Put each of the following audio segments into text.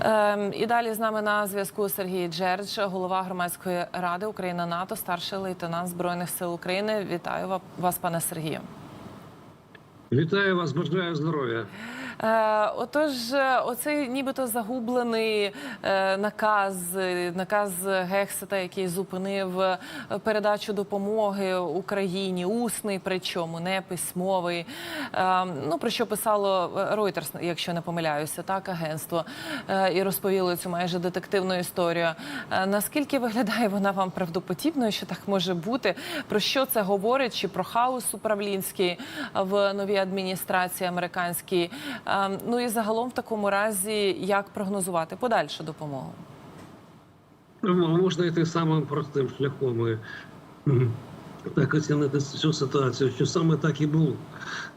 Ем, і далі з нами на зв'язку Сергій Джердж, голова громадської ради Україна НАТО, старший лейтенант збройних сил України. Вітаю вас, пане Сергію. Вітаю вас, бажаю здоров'я. Е, отож, е, оцей нібито загублений е, наказ, наказ Гексета, який зупинив передачу допомоги Україні, усний, причому не письмовий. Ну про що писало Reuters, якщо не помиляюся, так агентство і розповіло цю майже детективну історію. Наскільки виглядає вона вам правдоподібною, що так може бути? Про що це говорить? Чи про хаос управлінський в новій адміністрації американській? Е, Ну і загалом в такому разі як прогнозувати подальшу допомогу? Ну, Можна йти самим простим шляхом і так оцінити цю ситуацію, що саме так і було.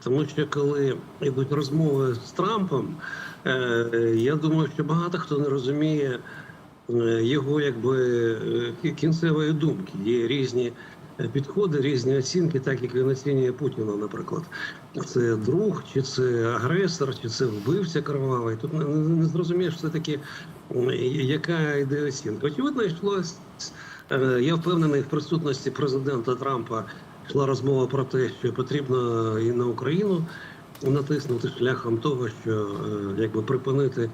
Тому що коли йдуть розмови з Трампом, е, я думаю, що багато хто не розуміє е, його якби е, кінцевої думки. Є різні підходи, різні оцінки, так як він оцінює Путіна, наприклад. Це друг, чи це агресор, чи це вбивця кровавий. Тут не зрозумієш все таки, яка йде оцінка. Очевидно, йшлось. е, Я впевнений в присутності президента Трампа йшла розмова про те, що потрібно і на Україну натиснути шляхом того, що е, якби припинити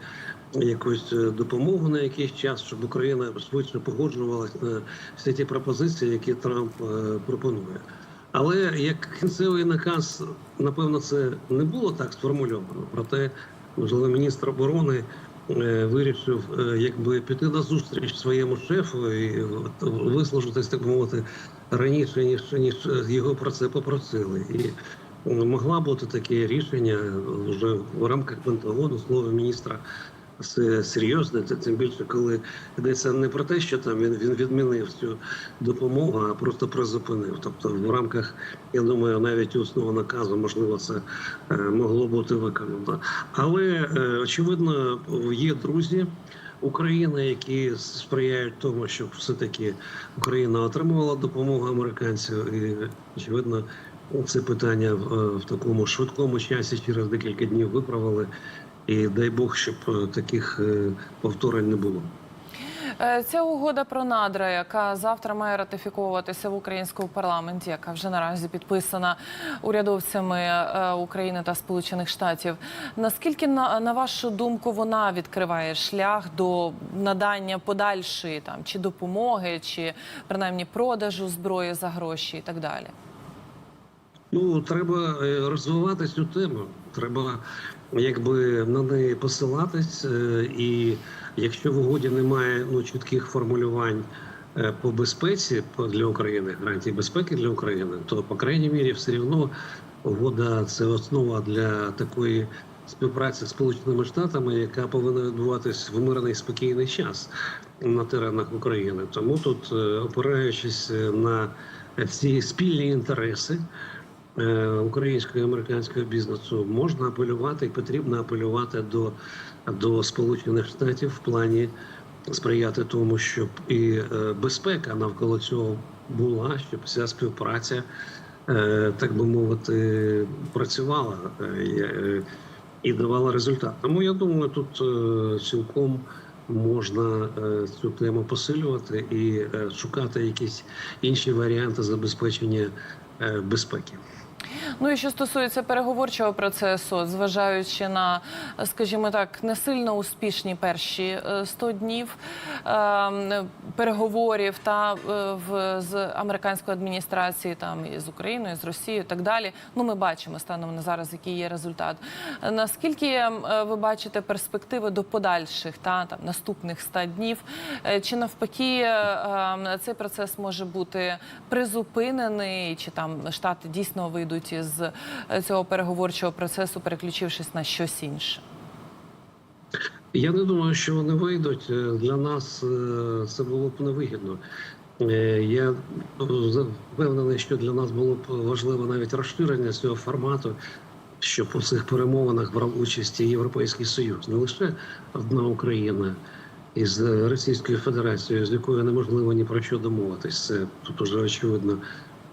якусь е, допомогу на якийсь час, щоб Україна швидше погоджувалась на всі ті пропозиції, які Трамп е, пропонує. Але як кінцевий наказ, напевно, це не було так сформульовано. Проте, можливо, міністр оборони е, вирішив е, якби піти на зустріч своєму шефу і вислужитись, так мовити, раніше ніж ніж його про це попросили. І е, могла бути таке рішення вже в рамках Пентагону, слово міністра. Серйозне, тим більше, коли йдеться не про те, що там він, він відмінив цю допомогу, а просто призупинив. Тобто, в рамках, я думаю, навіть усного наказу, можливо, це е, могло бути виконано. Але е, очевидно, є друзі. України, які сприяють тому, щоб все таки Україна отримувала допомогу американців, і очевидно, це питання в, в такому швидкому часі через декілька днів виправили. І дай Бог, щоб е, таких е, повторень не було. Е, Ця угода про надра, яка завтра має ратифіковуватися в українському парламенті, яка вже наразі підписана урядовцями України та Сполучених Штатів. Наскільки на, на вашу думку вона відкриває шлях до надання подальшої там чи допомоги, чи принаймні продажу зброї за гроші і так далі? Ну треба розвивати цю тему. Треба якби на неї посилатись. е, І якщо в угоді немає ну чітких формулювань е, по безпеці для України, гарантій безпеки для України, то по крайній мірі все одно угода це основа для такої співпраці з Сполученими Штатами, яка повинна відбуватись в мирний спокійний час на теренах України. Тому тут, е, опираючись на ці спільні інтереси українського і американського бізнесу, можна апелювати і потрібно апелювати до, до Сполучених Штатів в плані сприяти тому, щоб і е, безпека навколо цього була, щоб ця співпраця, е, так би мовити, працювала е, і, е, давала результат. Тому я думаю, тут е, цілком. Можна е, цю тему посилювати і е, шукати якісь інші варіанти забезпечення е, безпеки. Ну і що стосується переговорчого процесу, зважаючи на, скажімо так, не сильно успішні перші е, 100 днів е, переговорів та е, в з американською адміністрацією, там і з Україною, і з Росією, і так далі. Ну, ми бачимо станом на зараз, який є результат. Е, Наскільки е, ви бачите перспективи до подальших та там наступних 100 днів? Е, Чи навпаки е, е, цей процес може бути призупинений, чи там штати дійсно вийдуть із е, цього переговорчого процесу, переключившись на щось інше? Я не думаю, що вони вийдуть. Е, Для нас е, це було б невигідно. Я впевнений, що для нас було б важливо навіть розширення цього формату, щоб у цих перемовинах брав участь і Європейський Союз, не лише одна Україна із Російською Федерацією, з якою неможливо ні про що домовитись. Це тут уже очевидно.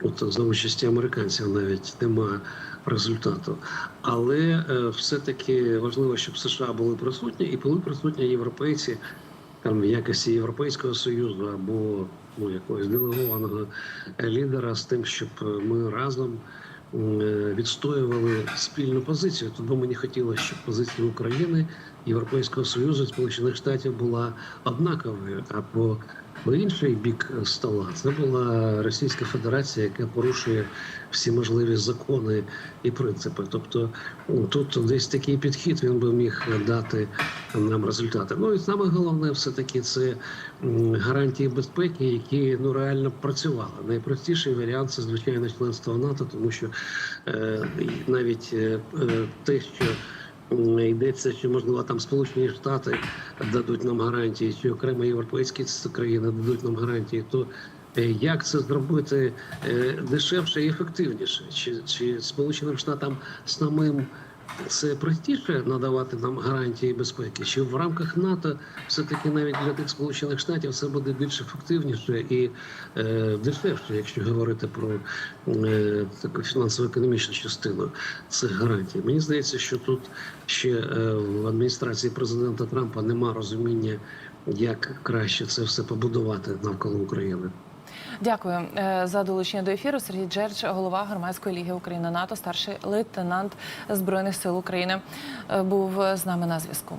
От за участі американців навіть нема результату. Але е, все-таки важливо, щоб США були присутні і були присутні європейці там в якості Європейського союзу або ну, якогось делегованого лідера з тим, щоб ми разом е, відстоювали спільну позицію. Тому мені хотілося, щоб позиція України, Європейського Союзу, Сполучених Штатів була однаковою. А по, по інший бік стола це була Російська Федерація, яка порушує всі можливі закони і принципи. Тобто тут десь такий підхід він би міг дати нам результати. Ну і саме головне, все таки це гарантії безпеки, які ну реально працювали. Найпростіший варіант це звичайно членство в НАТО, тому що е, навіть е, е, те, що йдеться, що можливо там Сполучені Штати дадуть нам гарантії, чи окремо європейські країни дадуть нам гарантії, то е, як це зробити е, дешевше і ефективніше? Чи, чи Сполученим Штатам самим це простіше надавати нам гарантії безпеки? Чи в рамках НАТО все-таки навіть для тих Сполучених Штатів це буде більш ефективніше і е, дешевше, якщо говорити про е, таку фінансово-економічну частину цих гарантій? Мені здається, що тут ще е, в адміністрації президента Трампа нема розуміння, як краще це все побудувати навколо України. Дякую е, за долучення до ефіру. Сергій Джерч, голова громадської ліги України НАТО, старший лейтенант збройних сил України, е, був з нами на зв'язку.